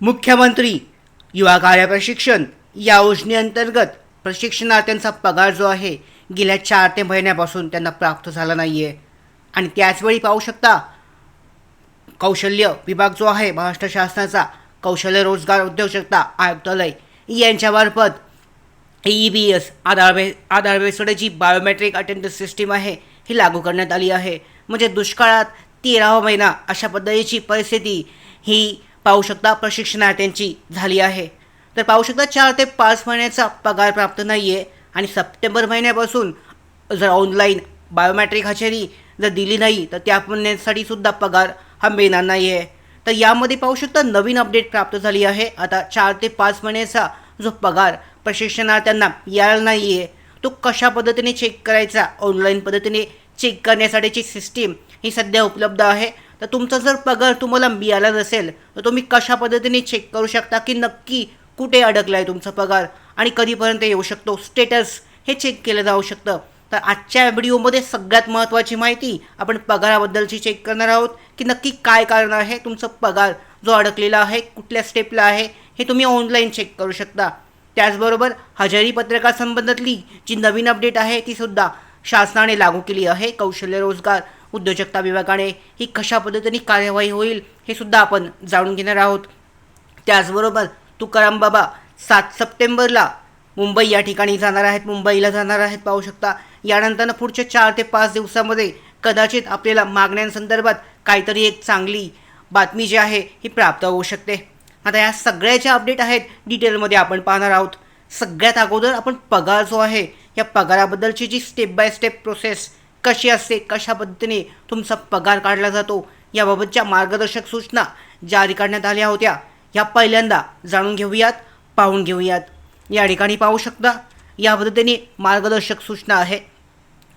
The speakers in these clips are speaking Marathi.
मुख्यमंत्री युवा कार्य प्रशिक्षण या योजनेअंतर्गत प्रशिक्षणार्थ्यांचा पगार जो आहे गेल्या चार ते महिन्यापासून त्यांना प्राप्त झाला नाही आहे आणि त्याचवेळी पाहू शकता कौशल्य विभाग जो आहे महाराष्ट्र शासनाचा कौशल्य रोजगार उद्योजकता आयुक्तालय यांच्यामार्फत ई बी एस आधार बे आधार जी बायोमेट्रिक अटेंडन्स सिस्टीम आहे ही लागू करण्यात आली आहे. म्हणजे दुष्काळात तेरावा महिना अशा पद्धतीची परिस्थिती ही पाहू शकता प्रशिक्षणार्थ्यांची झाली आहे. तर पाहू शकता चार ते पाच महिन्याचा पगार प्राप्त नाही आहे आणि सप्टेंबर महिन्यापासून जर ऑनलाईन बायोमॅट्रिक हजेरी जर दिली नाही तर त्या महिन्यासाठी सुद्धा पगार हा मिळणार नाही आहे तर यामध्ये पाहू शकता नवीन अपडेट प्राप्त झाली आहे. आता चार ते पाच महिन्याचा जो पगार प्रशिक्षणार्थ्यांना यायला नाही आहे तो कशा पद्धतीने चेक करायचा? ऑनलाईन पद्धतीने चेक करण्यासाठीची सिस्टीम ही सध्या उपलब्ध आहे. तर तुमचा जर पगार तुम्हाला मिळाला नसेल तर तुम्ही कशा पद्धतीने चेक करू शकता की नक्की कुठे अडकला आहे तुमचा पगार? आणि कधीपर्यंत येऊ शकतो? स्टेटस हे चेक केलं जाऊ शकतं. तर आजच्या व्हिडिओमध्ये सगळ्यात महत्त्वाची माहिती आपण पगाराबद्दलची चेक करणार आहोत की नक्की काय कारण आहे तुमचा पगार जो अडकलेला आहे कुठल्या स्टेपला आहे हे तुम्ही ऑनलाईन चेक करू शकता. त्याचबरोबर हजेरी पत्रकासंबंधातली जी नवीन अपडेट आहे ती सुद्धा शासनाने लागू केली आहे कौशल्य रोजगार. उद्योजकता विभागाने ही कशा पद्धतीने कार्यवाही होईल हे सुद्धा आपण जाणून घेणार आहोत. त्याचबरोबर तुकाराम बाबा सात सप्टेंबरला मुंबई या ठिकाणी जाणार आहेत मुंबईला जाणार आहेत पाहू शकता. यानंतर पुढच्या चार ते पाच दिवसामध्ये कदाचित आपल्याला मागण्यांसंदर्भात काहीतरी एक चांगली बातमी जी आहे ही प्राप्त होऊ शकते. आता या सगळ्याच्या अपडेट आहेत डिटेलमध्ये आपण पाहणार आहोत. सगळ्यात अगोदर आपण पगार जो आहे या पगाराबद्दलची जी स्टेप बाय स्टेप प्रोसेस कशी असते कशा पद्धतीने तुमचा पगार काढला जातो याबाबतच्या मार्गदर्शक सूचना जारी करण्यात आल्या होत्या. या पहिल्यांदा जाणून घेऊयात पाहून घेऊयात. या ठिकाणी पाहू शकता या पद्धतीने मार्गदर्शक सूचना आहे.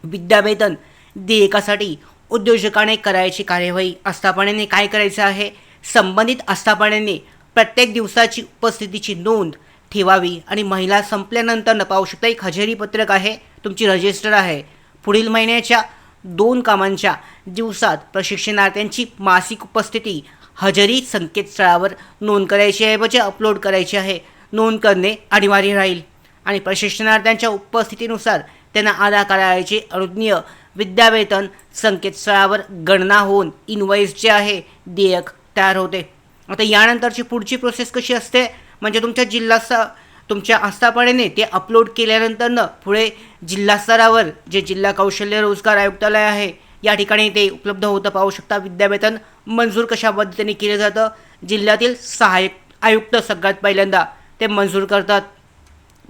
विद्यावेतन देयकासाठी उद्योजकाने करायची कार्यवाही आस्थापनेने काय करायचं आहे? संबंधित आस्थापनेने प्रत्येक दिवसाची उपस्थितीची नोंद ठेवावी आणि महिला संपल्यानंतर न पाहू शकता एक हजेरी पत्रक आहे. तुमची रजिस्टर आहे. पुढील महिन्याच्या दोन कामांच्या दिवसात प्रशिक्षणार्थ्यांची मासिक उपस्थिती हजेरी संकेतस्थळावर नोंद करायची आहे म्हणजे अपलोड करायची आहे नोंद करणे अनिवार्य राहील. आणि प्रशिक्षणार्थ्यांच्या उपस्थितीनुसार त्यांना अदा करायचे अनुज्ञेय विद्यावेतन संकेतस्थळावर गणना होऊन इनवॉईस जे आहे देयक तयार होते. आता यानंतरची पुढची प्रोसेस कशी असते? म्हणजे तुमच्या जिल्हा तुमच्या आस्थापनेने ते अपलोड केल्यानंतरनं पुढे जिल्हास्तरावर जे जिल्हा कौशल्य रोजगार आयुक्तालय आहे या ठिकाणी ते उपलब्ध होतं पाहू शकता. विद्यावेतन मंजूर कशा पद्धतीने केलं जातं? जिल्ह्यातील सहाय्यक आयुक्त सगळ्यात पहिल्यांदा ते मंजूर करतात.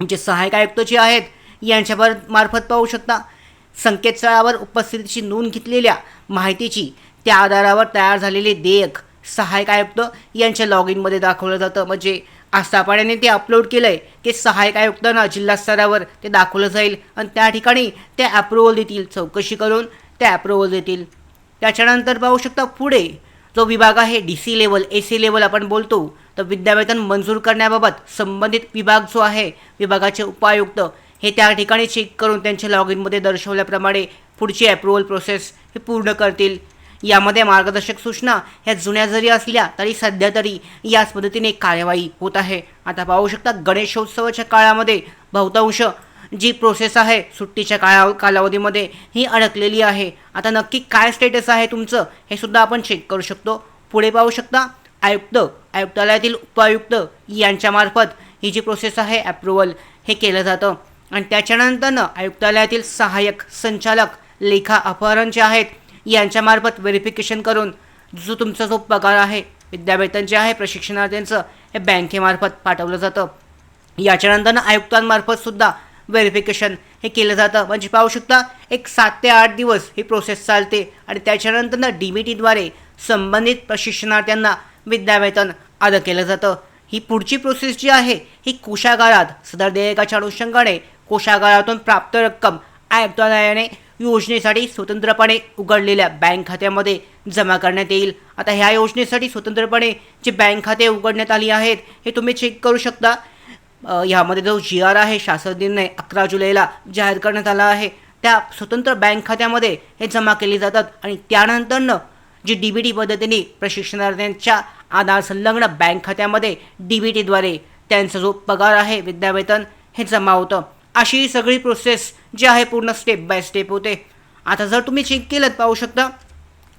जे सहाय्यक आयुक्त जे आहेत यांच्यावर मार्फत पाहू शकता. संकेतस्थळावर उपस्थितीची नोंद घेतलेल्या माहितीची त्या आधारावर तयार झालेले देयक सहाय्यक आयुक्त यांच्या लॉग इनमध्ये दाखवलं जातं. म्हणजे आस्थापनाने ते अपलोड केलं आहे की सहाय्यक आयुक्तांना जिल्हा स्तरावर ते दाखवलं जाईल आणि त्या ठिकाणी ते अप्रुव्हल देतील चौकशी करून ते अप्रुव्हल देतील. त्याच्यानंतर पाहू शकता पुढे जो विभाग आहे D C level A C level आपण बोलतो तर विद्यावेतन मंजूर करण्याबाबत संबंधित विभाग जो आहे विभागाचे उपायुक्त हे त्या ठिकाणी चेक करून त्यांच्या लॉग इनमध्ये दर्शवल्याप्रमाणे पुढची अप्रुव्हल प्रोसेस हे पूर्ण करतील. यामध्ये मार्गदर्शक सूचना ह्या जुन्या जरी असल्या तरी सध्या तरी याच पद्धतीने कार्यवाही होत आहे. आता पाहू शकता गणेशोत्सवाच्या काळामध्ये बहुतांश जी प्रोसेस आहे सुट्टीच्या काळा कालावधीमध्ये ही अडकलेली आहे. आता नक्की काय स्टेटस आहे तुमचं हे सुद्धा आपण चेक करू शकतो. पुढे पाहू शकता आयुक्त आयुक्तालयातील उपायुक्त यांच्यामार्फत ही जी प्रोसेस आहे अप्रुव्हल हे केलं जातं. आणि त्याच्यानंतरनं आयुक्तालयातील सहाय्यक संचालक लेखा अपहरण जे आहेत. यांच्यामार्फत व्हेरिफिकेशन करून जो तुमचा जो पगार आहे विद्यावेतन जे आहे प्रशिक्षणार्थ्यांचं हे बँकेमार्फत पाठवलं जातं. याच्यानंतरनं आयुक्तांमार्फत सुद्धा व्हेरिफिकेशन हे केलं जातं. म्हणजे पाहू शकता एक सात ते आठ दिवस ही प्रोसेस चालते आणि त्याच्यानंतरनं डी बी टीद्वारे संबंधित प्रशिक्षणार्थ्यांना विद्यावेतन अदा केलं जातं. ही पुढची प्रोसेस जी आहे ही कोशागारात सदर देयकाच्या अनुषंगाने कोशागारातून प्राप्त रक्कम आयुक्तालयाने योजनेसाठी स्वतंत्रपणे उघडलेल्या बँक खात्यामध्ये जमा करण्यात येईल. आता ह्या योजनेसाठी स्वतंत्रपणे जे बँक खाते उघडण्यात आली आहेत हे तुम्ही चेक करू शकता. ह्यामध्ये जो जी आर आहे शासनाने अकरा जुलैला जाहीर करण्यात आला आहे. त्या स्वतंत्र बँक खात्यामध्ये हे जमा केले जातात आणि त्यानंतरनं जी डी बी टी पद्धतीने प्रशिक्षणार्थ्यांच्या आधार संलग्न बँक खात्यामध्ये डी बी टीद्वारे त्यांचा जो पगार आहे विद्यावेतन हे जमा होतं. अशी ही सगळी प्रोसेस जी आहे पूर्ण स्टेप बाय स्टेप होते. आता जर तुम्ही चेक केलं पाहू शकता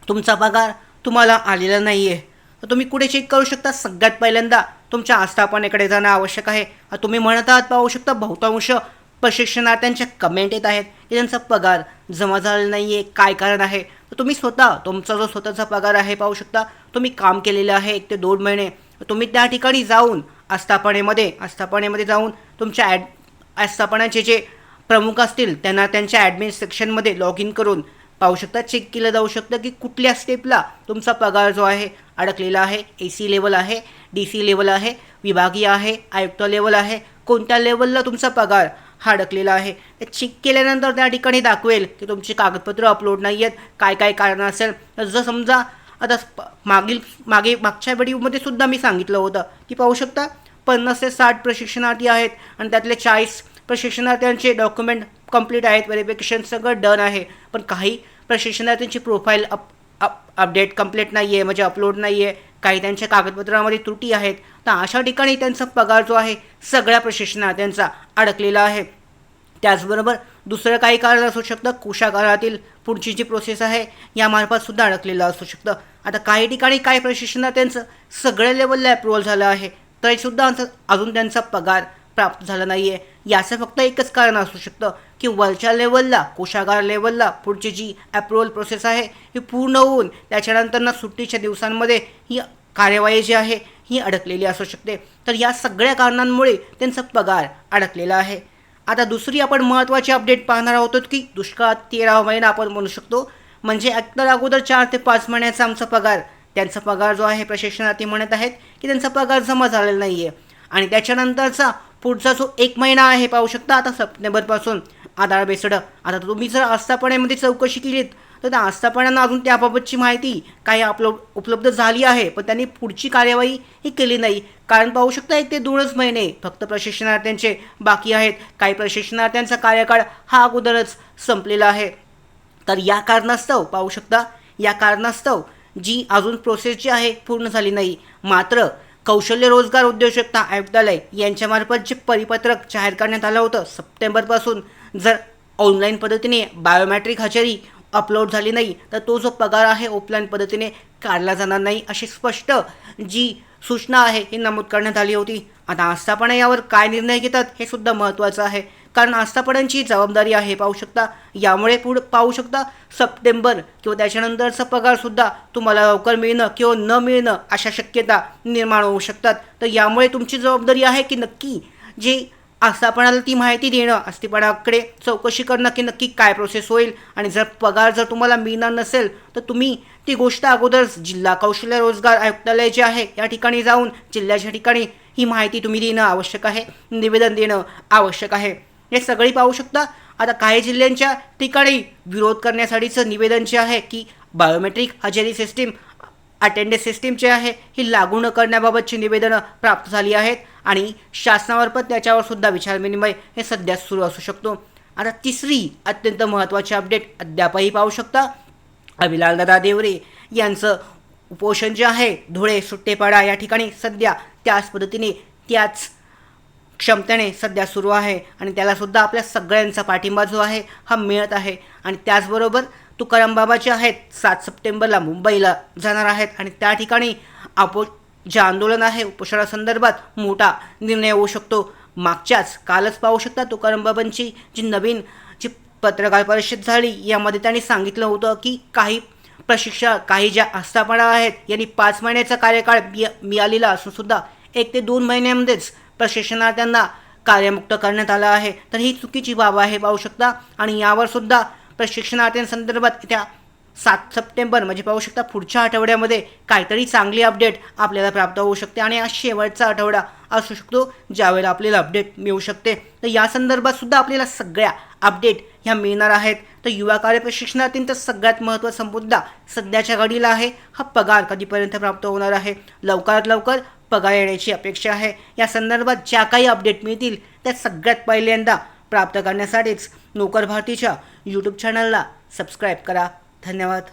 तुमचा पगार तुम्हाला आलेला नाही आहे तर तुम्ही कुठे चेक करू शकता? सगळ्यात पहिल्यांदा तुमच्या आस्थापनेकडे जाणं आवश्यक आहे. तुम्ही म्हणत आहात पाहू शकता बहुतांश प्रशिक्षणार्थ्यांच्या कमेंट येत आहेत की त्यांचा पगार जमा झालेला नाही आहे काय कारण आहे? तर तुम्ही स्वतः तुमचा जो स्वतःचा पगार आहे पाहू शकता तुम्ही काम केलेलं आहे एक ते दोन महिने. तुम्ही त्या ठिकाणी जाऊन आस्थापनेमध्ये आस्थापनेमध्ये जाऊन तुमच्या ॲड आस्थापनाचे जे प्रमुख असतील त्यांना त्यांच्या ॲडमिन सेक्शनमध्ये लॉग इन करून पाहू शकता. चेक केलं जाऊ शकतं की कुठल्या स्टेपला तुमचा पगार जो आहे अडकलेला आहे. ए सी लेवल आहे डी सी लेवल आहे विभागीय आहे आयुक्त लेवल आहे कोणत्या लेवलला तुमचा पगार हा अडकलेला आहे. ते चेक केल्यानंतर त्या ठिकाणी दाखवेल की तुमची कागदपत्र अपलोड नाही आहेत काय काय कारण असेल. तर जर समजा आता मागील मागे मागच्या व्हिडिओमध्ये सुद्धा मी सांगितलं होतं की पाहू शकता पन्नास ते साठ प्रशिक्षणार्थी आहेत आणि त्यातले चाळीस प्रशिक्षणार्थ्यांचे डॉक्युमेंट कंप्लीट आहेत व्हेरिफिकेशन सगळं डन आहे. पण काही प्रशिक्षणार्थ्यांची profile up up update complete नाही आहे म्हणजे अपलोड नाही आहे काही त्यांच्या कागदपत्रामध्ये त्रुटी आहेत. तर अशा ठिकाणी त्यांचा पगार जो आहे सगळ्या प्रशिक्षणार्थ्यांचा अडकलेला आहे. त्याचबरोबर दुसरं काही कारण असू शकतं कोशागारातील पुढची जी प्रोसेस आहे यामार्फत सुद्धा अडकलेलं असू शकतं. आता काही ठिकाणी काही प्रशिक्षणार्थ्यांचं सगळ्या लेवलला अप्रुव्हल झालं आहे. तरीसुद्धा अजून त्यांचा पगार प्राप्त झाला नाही आहे याचं फक्त एकच कारण असू शकतं की वरच्या लेवलला कोशागार लेवलला पुढची जी अप्रुव्हल प्रोसेस आहे ही पूर्ण होऊन त्याच्यानंतर ना सुट्टीच्या दिवसांमध्ये ही कार्यवाही जी आहे ही अडकलेली असू शकते. तर या सगळ्या कारणांमुळे त्यांचा पगार अडकलेला आहे. आता दुसरी आपण महत्त्वाची अपडेट पाहणार आहोत की दुष्काळात तेरा महिना आपण म्हणू शकतो. म्हणजे एकतर अगोदर चार ते पाच महिन्याचा आमचा पगार त्यांचा पगार जो आहे प्रशिक्षणार्थी म्हणत आहेत. की त्यांचा पगार जमा झालेला नाही आहे आणि त्याच्यानंतरचा पुढचा जो एक महिना आहे पाहू शकता आता सप्टेंबरपासून आधार बेसडं आता तुम्ही जर आस्थापण्यामध्ये चौकशी केलीत तर त्या आस्थापनांना अजून त्याबाबतची माहिती काही आपलो उपलब्ध झाली आहे पण त्यांनी पुढची कार्यवाही ही केली नाही. कारण पाहू शकता एक ते दोनच महिने फक्त प्रशिक्षणार्थ्यांचे बाकी आहेत. काही प्रशिक्षणार्थ्यांचा कार्यकाळ हा अगोदरच संपलेला आहे. तर या कारणास्तव पाहू शकता या कारणास्तव जी अजून प्रोसेस जी आहे पूर्ण झाली नाही. मात्र कौशल्य रोजगार उद्योजकता आयुक्तालय यांच्यामार्फत जे परिपत्रक जाहीर करण्यात आलं होतं सप्टेंबरपासून जर ऑनलाईन पद्धतीने बायोमॅट्रिक हजेरी अपलोड झाली नाही तर तो जो पगार आहे ऑफलाईन पद्धतीने काढला जाणार नाही अशी स्पष्ट जी सूचना आहे ही नमूद करण्यात आली होती. आता आस्थापना यावर काय निर्णय घेतात हे सुद्धा महत्त्वाचं आहे. कारण आस्थापनांची जबाबदारी आहे पाहू शकता. यामुळे पुढे पाहू शकता सप्टेंबर किंवा त्याच्यानंतरचा पगारसुद्धा तुम्हाला लवकर मिळणं किंवा न मिळणं अशा शक्यता निर्माण होऊ शकतात. तर यामुळे तुमची जबाबदारी आहे की नक्की जे आस्थापनाला ती माहिती देणं आस्थापनाकडे चौकशी करणं की नक्की काय प्रोसेस होईल आणि जर पगार जर तुम्हाला मिळणार नसेल तर तुम्ही ती गोष्ट अगोदर जिल्हा कौशल्य रोजगार आयुक्तालय जे आहे या ठिकाणी जाऊन जिल्ह्याच्या ठिकाणी ही माहिती तुम्ही देणं आवश्यक आहे. निवेदन देणं आवश्यक आहे. हे सगळी पाहू शकता. आता काही जिल्ह्यांच्या ठिकाणी विरोध करण्यासाठीचं निवेदन जे आहे की बायोमेट्रिक हजेरी सिस्टीम अटेंडन्स सिस्टीम जे आहे ही लागू न करण्याबाबतची निवेदनं प्राप्त झाली आहेत. आणि शासनामार्फत त्याच्यावर सुद्धा विचारविनिमय हे सध्या सुरू असू शकतो. आता तिसरी अत्यंत महत्त्वाची अपडेट अद्यापही पाहू शकता. अभिलालदादा देवरे यांचं उपोषण जे आहे धुळे सुट्टेपाडा या ठिकाणी सध्या त्याच पद्धतीने त्याच क्षमतेने सध्या सुरू आहे आणि त्यालासुद्धा आपल्या सगळ्यांचा पाठिंबा जो आहे हा मिळत आहे. आणि त्याचबरोबर तुकाराम जे आहेत सात सप्टेंबरला मुंबईला जाणार आहेत आणि त्या ठिकाणी आपो जे आंदोलन आहे उपोषणासंदर्भात मोठा निर्णय होऊ शकतो. मागच्याच कालच पाहू शकता तुकाराम बाबांची जी नवीन जी पत्रकार परिषद झाली यामध्ये त्यांनी सांगितलं होतं की काही प्रशिक्षण काही ज्या आस्थापना आहेत यांनी पाच महिन्याचा कार्यकाळ मिळालेला असून सुद्धा एक ते दोन महिन्यामध्येच प्रशिक्षणार्थ्यांना कार्यमुक्त करण्यात आलं आहे. तर ही चुकीची बाब आहे पाहू शकता. आणि यावर सुद्धा प्रशिक्षणार्थ्यांसंदर्भात त्या सात सप्टेंबर म्हणजे पाहू शकता पुढच्या आठवड्यामध्ये काहीतरी चांगली अपडेट आपल्याला प्राप्त होऊ शकते. आणि हा शेवटचा आठवडा असू शकतो ज्यावेळेला आपल्याला अपडेट मिळू शकते. तर या संदर्भात सुद्धा आपल्याला सगळ्या अपडेट ह्या मिळणार आहेत. तर युवा कार्य प्रशिक्षणातील सगळ्यात महत्त्वाचा मुद्दा सध्याच्या घडीला आहे. हा पगार कधीपर्यंत प्राप्त होणार आहे? लवकरात लवकर पगार येण्याची अपेक्षा आहे. या संदर्भात ज्या काही अपडेट मिळतील त्या सगळ्यात पहिल्यांदा प्राप्त करण्यासाठीच नोकर भारतीच्या यूट्यूब चॅनलला सबस्क्राईब करा. धन्यवाद.